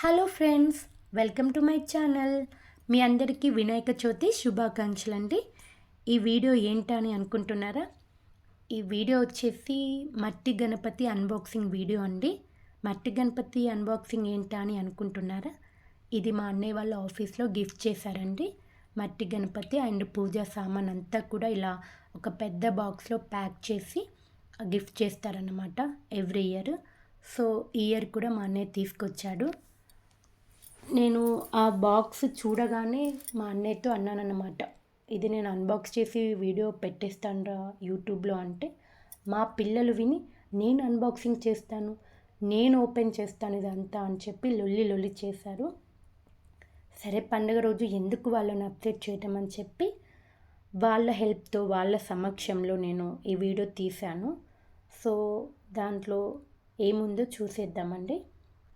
Hello friends welcome to my channel మీ అందరికీ వినాయక చవితి శుభాకాంక్షలు అండి ఈ వీడియో ఏంటని అనుకుంటున్నారా? ఈ వీడియో వచ్చేసి మట్టి గణపతి అన్బాక్సింగ్ వీడియో అండి. మట్టి గణపతి అన్బాక్సింగ్ ఏంటా అని అనుకుంటున్నారా? ఇది మా అన్నయ్య వాళ్ళ ఆఫీస్లో గిఫ్ట్ చేశారండి. మట్టి గణపతి అండ్ పూజా సామాన్ అంతా కూడా ఇలా ఒక పెద్ద బాక్స్లో ప్యాక్ చేసి గిఫ్ట్ చేస్తారన్నమాట ఎవ్రీ ఇయర్ సో ఈ ఇయర్ కూడా మా అన్నయ్య తీసుకొచ్చాడు. నేను ఆ బాక్స్ చూడగానే మా అన్నయ్యతో అన్నానన్నమాట ఇది నేను అన్బాక్స్ చేసి వీడియో పెట్టేస్తాను యూట్యూబ్లో అంటే మా పిల్లలు విని నేను అన్బాక్సింగ్ చేస్తాను నేను ఓపెన్ చేస్తాను ఇదంతా అని చెప్పి లొల్లి లొల్లి చేశారు. సరే పండుగ రోజు ఎందుకు వాళ్ళని అప్డేట్ చేయటం అని చెప్పి వాళ్ళ హెల్ప్తో వాళ్ళ సమక్షంలో నేను ఈ వీడియో తీశాను. సో దాంట్లో ఏముందో చూసేద్దామండి.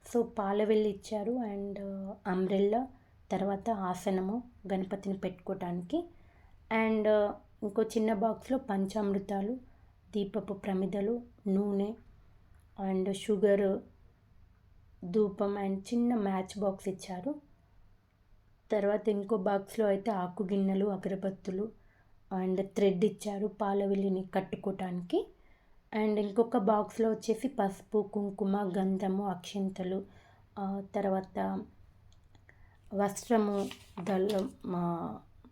సో పాలవెల్లి ఇచ్చారు అండ్ అంబ్రెల్లా తర్వాత ఆసనము గణపతిని పెట్టుకోవటానికి అండ్ ఇంకో చిన్న బాక్స్లో పంచామృతాలు దీపపు ప్రమిదలు నూనె అండ్ షుగర్ ధూపం అండ్ చిన్న మ్యాచ్ బాక్స్ ఇచ్చారు. తర్వాత ఇంకో బాక్స్లో అయితే ఆకు గిన్నెలు అగరబత్తులు అండ్ థ్రెడ్ ఇచ్చారు పాలవెల్లిని కట్టుకోవటానికి అండ్ ఇంకొక బాక్స్లో వచ్చేసి పసుపు కుంకుమ గంధము అక్షింతలు తర్వాత వస్త్రము దళం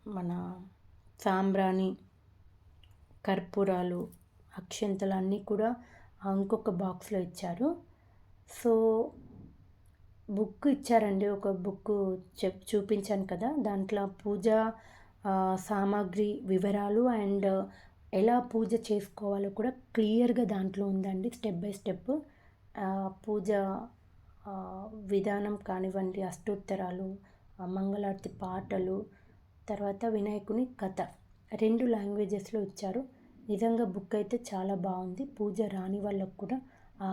మన సాంబ్రాణి కర్పూరాలు అక్షంతలు అన్నీ కూడా ఇంకొక బాక్స్లో ఇచ్చారు. సో బుక్ ఇచ్చారండి. ఒక బుక్ చెప్ చూపించాను కదా. దాంట్లో పూజ సామాగ్రి వివరాలు అండ్ ఎలా పూజ చేసుకోవాలో కూడా క్లియర్గా దాంట్లో ఉందండి. స్టెప్ బై స్టెప్ పూజ విధానం కానివ్వండి అష్టోత్తరాలు మంగళారతి పాటలు తర్వాత వినాయకుని కథ. రెండు లాంగ్వేజెస్లో ఇచ్చారు. నిజంగా బుక్ అయితే చాలా బాగుంది. పూజ రాని వాళ్ళకు కూడా ఆ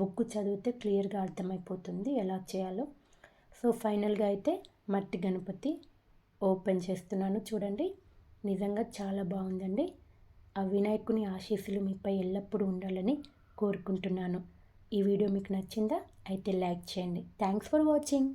బుక్ చదివితే క్లియర్గా అర్థమైపోతుంది ఎలా చేయాలో. సో ఫైనల్గా అయితే మట్టి గణపతి ఓపెన్ చేస్తున్నాను. చూడండి నిజంగా చాలా బాగుందండి. ఆ వినాయకుని ఆశీస్సులు మీపై ఎల్లప్పుడూ ఉండాలని కోరుకుంటున్నాను. ఈ వీడియో మీకు నచ్చిందా? అయితే లైక్ చేయండి. Thanks for watching.